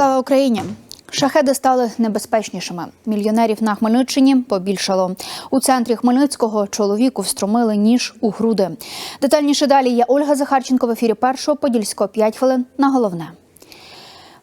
Україні! Шахеди стали небезпечнішими. Мільйонерів на Хмельниччині побільшало. У центрі Хмельницького чоловіку встромили ніж у груди. Детальніше далі є Ольга Захарченко в ефірі першого подільського 5 хвилин на головне.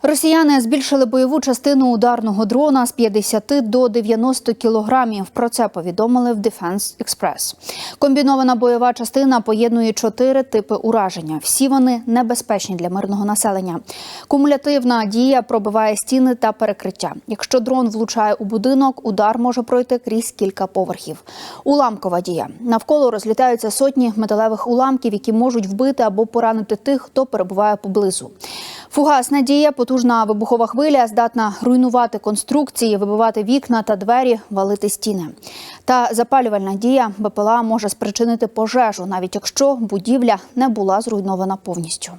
Росіяни збільшили бойову частину ударного дрона з 50 до 90 кілограмів. Про це повідомили в Defense Express. Комбінована бойова частина поєднує чотири типи ураження. Всі вони небезпечні для мирного населення. Кумулятивна дія пробиває стіни та перекриття. Якщо дрон влучає у будинок, удар може пройти крізь кілька поверхів. Уламкова дія навколо розлітаються сотні металевих уламків, які можуть вбити або поранити тих, хто перебуває поблизу. Фугасна дія, потужна вибухова хвиля, здатна руйнувати конструкції, вибивати вікна та двері, валити стіни. Та запалювальна дія БПЛА може спричинити пожежу, навіть якщо будівля не була зруйнована повністю.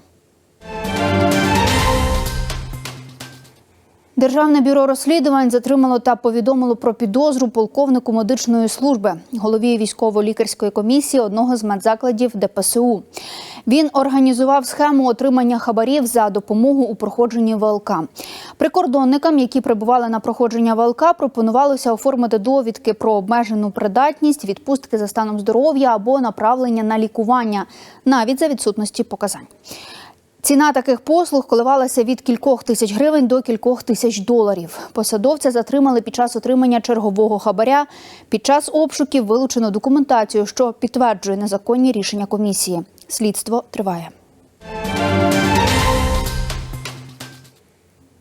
Державне бюро розслідувань затримало та повідомило про підозру полковнику медичної служби, голові військово-лікарської комісії одного з медзакладів ДПСУ. Він організував схему отримання хабарів за допомогу у проходженні ВЛК. Прикордонникам, які прибували на проходження ВЛК, пропонувалося оформити довідки про обмежену придатність, відпустки за станом здоров'я або направлення на лікування, навіть за відсутності показань. Ціна таких послуг коливалася від кількох тисяч гривень до кількох тисяч доларів. Посадовця затримали під час отримання чергового хабаря. Під час обшуків вилучено документацію, що підтверджує незаконні рішення комісії. Слідство триває.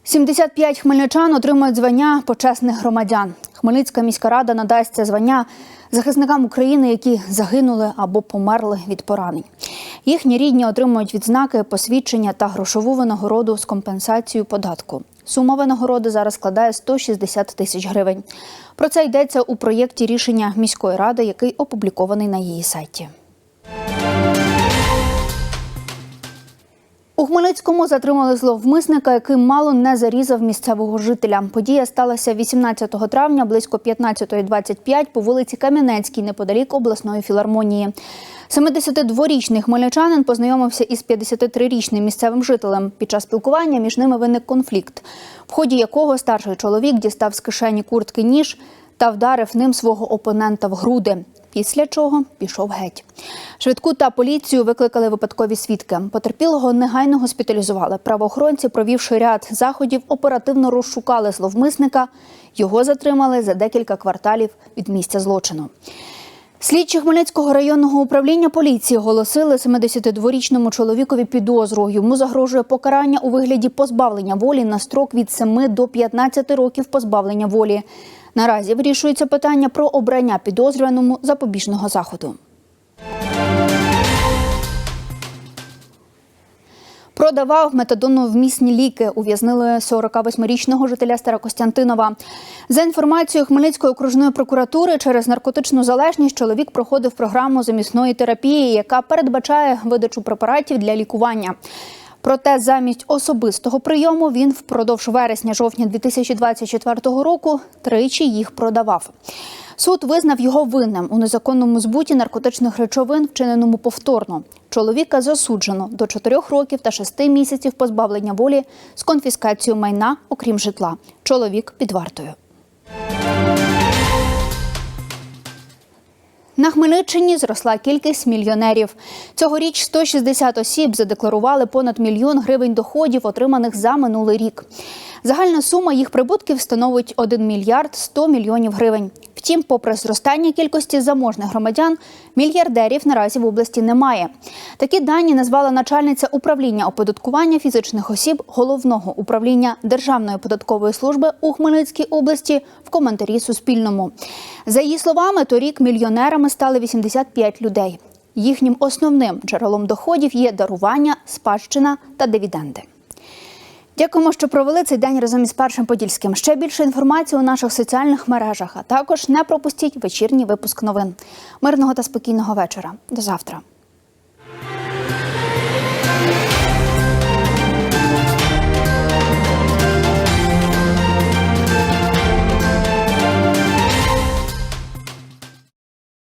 75 хмельничан отримують звання почесних громадян. Хмельницька міська рада надасть це звання захисникам України, які загинули або померли від поранень. Їхні рідні отримують відзнаки, посвідчення та грошову винагороду з компенсацією податку. Сума винагороди зараз складає 160 тисяч гривень. Про це йдеться у проєкті рішення міської ради, який опублікований на її сайті. У Хмельницькому затримали зловмисника, який мало не зарізав місцевого жителя. Подія сталася 18 травня близько 15.25 по вулиці Кам'янецькій, неподалік обласної філармонії. 72-річний хмельничанин познайомився із 53-річним місцевим жителем. Під час спілкування між ними виник конфлікт, в ході якого старший чоловік дістав з кишені куртки ніж та вдарив ним свого опонента в груди. Після чого пішов геть. Швидку та поліцію викликали випадкові свідки. Потерпілого негайно госпіталізували. Правоохоронці, провівши ряд заходів, оперативно розшукали зловмисника. Його затримали за декілька кварталів від місця злочину. Слідчі Хмельницького районного управління поліції оголосили 72-річному чоловікові підозру. Йому загрожує покарання у вигляді позбавлення волі на строк від 7 до 15 років позбавлення волі. Наразі вирішується питання про обрання підозрюваному запобіжного заходу. Продавав метадоновмісні ліки. Ув'язнили 48-річного жителя Старокостянтинова. За інформацією Хмельницької окружної прокуратури, через наркотичну залежність чоловік проходив програму замісної терапії, яка передбачає видачу препаратів для лікування. Проте замість особистого прийому він впродовж вересня-жовтня 2024 року тричі їх продавав. Суд визнав його винним у незаконному збуті наркотичних речовин, вчиненому повторно. Чоловіка засуджено до 4 років та 6 місяців позбавлення волі з конфіскацією майна, окрім житла. Чоловік під вартою. На Хмельниччині зросла кількість мільйонерів. Цьогоріч 160 осіб задекларували понад мільйон гривень доходів, отриманих за минулий рік. Загальна сума їх прибутків становить 1 мільярд 100 мільйонів гривень. Втім, попри зростання кількості заможних громадян, мільярдерів наразі в області немає. Такі дані назвала начальниця управління оподаткування фізичних осіб головного управління Державної податкової служби у Хмельницькій області в коментарі Суспільному. За її словами, торік мільйонерами стали 85 людей. Їхнім основним джерелом доходів є дарування, спадщина та дивіденди. Дякуємо, що провели цей день разом із першим подільським. Ще більше інформації у наших соціальних мережах. А також не пропустіть вечірній випуск новин. Мирного та спокійного вечора. До завтра.